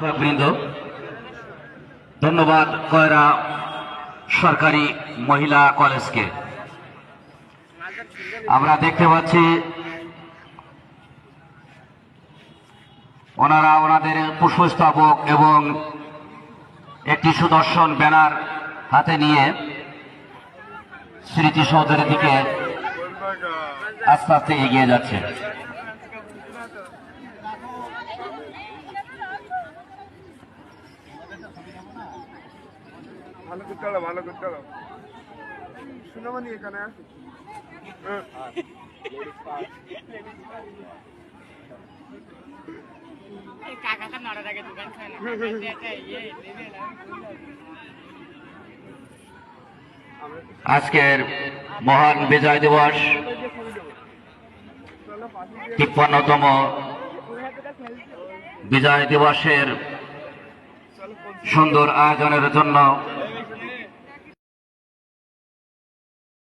শিক্ষকবৃন্দ ধন্যবাদ কয়রা সরকারি মহিলা কলেজকে। আমরা দেখতে পাচ্ছি ওনারা ওনাদের পুষ্পস্তবক এবং একটি সুদর্শন ব্যানার হাতে নিয়ে স্মৃতিসৌধের দিকে আস্তে আস্তে এগিয়ে যাচ্ছে। ভালো করতে হলো ভালো করতে এখানে আছে কাকা নড়ার আগে দোকান খায় না। ইয়ে নেবে না আজকের মহান বিজয় দিবস তিপ্পান্নতম বিজয় দিবসের সুন্দর আয়োজনের জন্য